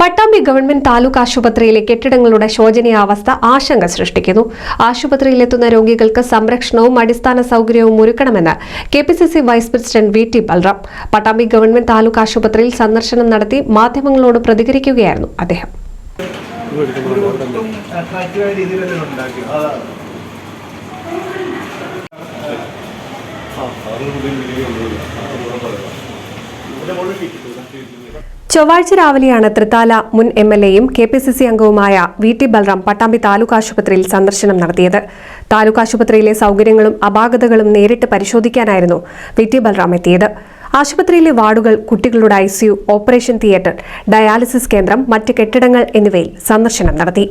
Pattambi government taluk ആശുപത്രിയിലെ കെട്ടിടങ്ങളുടെ ശോചനീയാവസ്ഥ ആശങ്ക സൃഷ്ടിക്കുന്നു. ആശുപത്രിയിലെത്തുന്ന രോഗികൾക്ക് സംരക്ഷണവും അടിസ്ഥാന സൗകര്യവും ഒരുക്കണമെന്ന് K P C C vice president V T Balram. Pattambi government taluk ആശുപത്രിയിൽ സന്ദർശനം നടത്തി മാധ്യമങ്ങളോട് പ്രതികരിക്കുകയായിരുന്നു അദ്ദേഹം. ഒട്ടും ചൊവ്വാഴ്ച രാവിലെയാണ് തൃത്താല മുൻ എം എൽ എയും കെ പി സി സി അംഗവുമായ വി ടി ബൽറാം പട്ടാമ്പി താലൂക്ക് ആശുപത്രിയിൽ സന്ദർശനം നടത്തിയത്. താലൂക്ക് ആശുപത്രിയിലെ സൗകര്യങ്ങളും അപാകതകളും നേരിട്ട് പരിശോധിക്കാനായിരുന്നു വി ടി ബൽറാം എത്തിയത്. ആശുപത്രിയിലെ വാർഡുകൾ കുട്ടികളുടെ ഐസിയു ഓപ്പറേഷൻ തിയേറ്റർ ഡയാലിസിസ് കേന്ദ്രം മറ്റ് കെട്ടിടങ്ങൾ എന്നിവയിൽ സന്ദർശനം നടത്തി.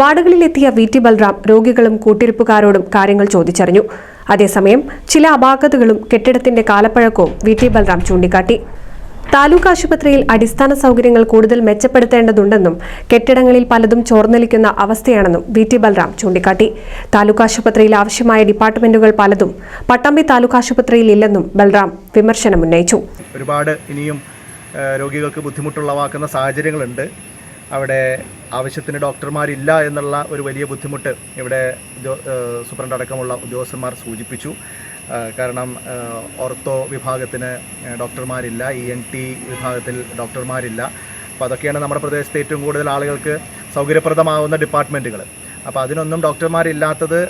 വാർഡുകളിലെത്തിയ വി ടി ബൽറാം രോഗികളും കൂട്ടിരിപ്പുകാരോടും കാര്യങ്ങൾ ചോദിച്ചറിഞ്ഞു. അതേസമയം ചില അപാകതകളും കെട്ടിടത്തിന്റെ കാലപ്പഴക്കവും വി ടി ബൽറാം ചൂണ്ടിക്കാട്ടി. താലൂക്ക് ആശുപത്രിയിൽ അടിസ്ഥാന സൗകര്യങ്ങൾ കൂടുതൽ മെച്ചപ്പെടുത്തേണ്ടതുണ്ടെന്നും കെട്ടിടങ്ങളിൽ പലതും ചോർന്നലിക്കുന്ന അവസ്ഥയാണെന്നും വി ടി ബൽറാം ചൂണ്ടിക്കാട്ടി. താലൂക്ക് ആശുപത്രിയിൽ ആവശ്യമായ ഡിപ്പാർട്ട്മെന്റുകൾ പലതും പട്ടാമ്പി താലൂക്ക് ആശുപത്രിയിൽ ഇല്ലെന്നും ബൽറാം വിമർശനമുന്നയിച്ചു. ഒരുപാട് ഇനിയും രോഗികൾക്ക് ബുദ്ധിമുട്ടുള്ളവാക്കുന്ന സാഹചര്യങ്ങളുണ്ട്. അവിടെ ആവശ്യത്തിന് ഡോക്ടർമാരില്ല എന്നുള്ള ഒരു വലിയ ബുദ്ധിമുട്ട് ഇവിടെ സൂപ്രണ്ട് അടക്കമുള്ള ഉദ്യോഗസ്ഥന്മാർ സൂചിപ്പിച്ചു. കാരണം ഓർത്തോ വിഭാഗത്തിന് ഡോക്ടർമാരില്ല ഇ എൻ ടി വിഭാഗത്തിൽ ഡോക്ടർമാരില്ല. അപ്പോൾ അതൊക്കെയാണ് നമ്മുടെ പ്രദേശത്തെ ഏറ്റവും കൂടുതൽ ആളുകൾക്ക് സൗകര്യപ്രദമാകുന്ന ഡിപ്പാർട്ട്മെന്റുകൾ അപ്പോൾ അതിനൊന്നും ഡോക്ടർമാരില്ലാത്തത്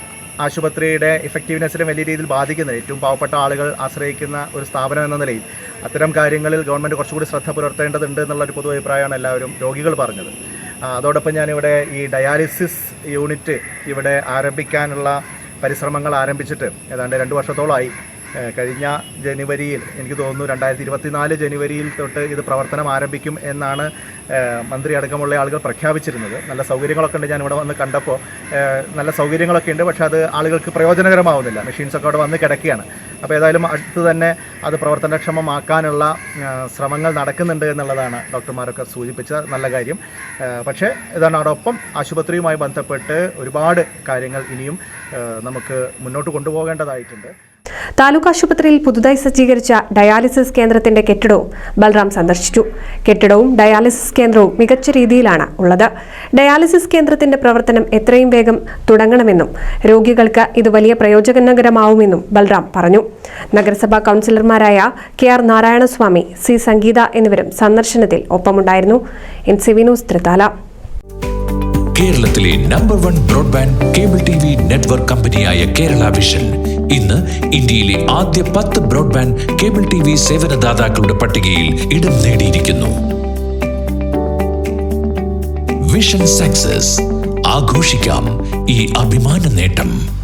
ആശുപത്രിയുടെ ഇഫക്റ്റീവ്നെസ്സിനെ വലിയ രീതിയിൽ ബാധിക്കുന്നത് ഏറ്റവും പാവപ്പെട്ട ആളുകൾ ആശ്രയിക്കുന്ന ഒരു സ്ഥാപനം എന്ന നിലയിൽ അത്തരം കാര്യങ്ങളിൽ ഗവൺമെന്റ് കുറച്ചുകൂടി ശ്രദ്ധ പുലർത്തേണ്ടതുണ്ട് എന്നുള്ളൊരു പൊതു അഭിപ്രായമാണ് എല്ലാവരും രോഗികൾ പറഞ്ഞത്. അതോടൊപ്പം ഞാനിവിടെ ഈ ഡയാലിസിസ് യൂണിറ്റ് ഇവിടെ ആരംഭിക്കാനുള്ള പരിശ്രമങ്ങൾ ആരംഭിച്ചിട്ട് ഏതാണ്ട് രണ്ട് വർഷത്തോളമായി കഴിഞ്ഞ ജനുവരിയിൽ എനിക്ക് തോന്നുന്നു രണ്ടായിരത്തി ഇരുപത്തിനാല് ജനുവരിയിൽ തൊട്ട് ഇത് പ്രവർത്തനം ആരംഭിക്കും എന്നാണ് മന്ത്രി അടക്കമുള്ള ആളുകൾ പ്രഖ്യാപിച്ചിരുന്നത്. നല്ല സൗകര്യങ്ങളൊക്കെ ഉണ്ട് ഞാൻ ഇവിടെ വന്ന് കണ്ടപ്പോൾ. നല്ല സൗകര്യങ്ങളൊക്കെ ഉണ്ട് പക്ഷേ അത് ആളുകൾക്ക് പ്രയോജനകരമാവുന്നില്ല. മെഷീൻസൊക്കെ അവിടെ വന്ന് കിടക്കുകയാണ്. അപ്പോൾ ഏതായാലും അടുത്ത് തന്നെ അത് പ്രവർത്തനക്ഷമമാക്കാനുള്ള ശ്രമങ്ങൾ നടക്കുന്നുണ്ട് എന്നുള്ളതാണ് ഡോക്ടർമാരൊക്കെ സൂചിപ്പിച്ച നല്ല കാര്യം. പക്ഷേ ഇതാണ് അതോടൊപ്പം ആശുപത്രിയുമായി ബന്ധപ്പെട്ട് ഒരുപാട് കാര്യങ്ങൾ ഇനിയും നമുക്ക് മുന്നോട്ട് കൊണ്ടുപോകേണ്ടതായിട്ടുണ്ട്. താലൂക്ക് ആശുപത്രിയിൽ പുതുതായി സജ്ജീകരിച്ച ഡയാലിസിസ് കേന്ദ്രത്തിന്റെ കെട്ടിടവും ബൽറാം സന്ദർശിച്ചു. കെട്ടിടവും ഡയാലിസിസ് കേന്ദ്രവും മികച്ച രീതിയിലാണ് ഉള്ളത്. ഡയാലിസിസ് കേന്ദ്രത്തിന്റെ പ്രവർത്തനം എത്രയും വേഗം തുടങ്ങണമെന്നും രോഗികൾക്ക് ഇത് വലിയ പ്രയോജനകരമാവുമെന്നും ബൽറാം പറഞ്ഞു. നഗരസഭാ കൌൺസിലർമാരായ K R Narayanaswamy C Sangeetha എന്നിവരും സന്ദർശനത്തിൽ ഒപ്പമുണ്ടായിരുന്നു. എൻ സി വിനോസ് ത്രിതാല കേരളത്തിലെ number one broadband cable T V network കമ്പനിയായ കേരള വിഷൻ ഇന്ന് ഇന്ത്യയിലെ ആദ്യ പത്ത് ബ്രോഡ്ബാൻഡ് കേബിൾ ടി വി സേവനദാതാക്കളുടെ പട്ടികയിൽ ഇടം നേടിയിരിക്കുന്നു. വിഷൻ സക്സസ് ആഘോഷിക്കാം ഈ അഭിമാന നേട്ടം.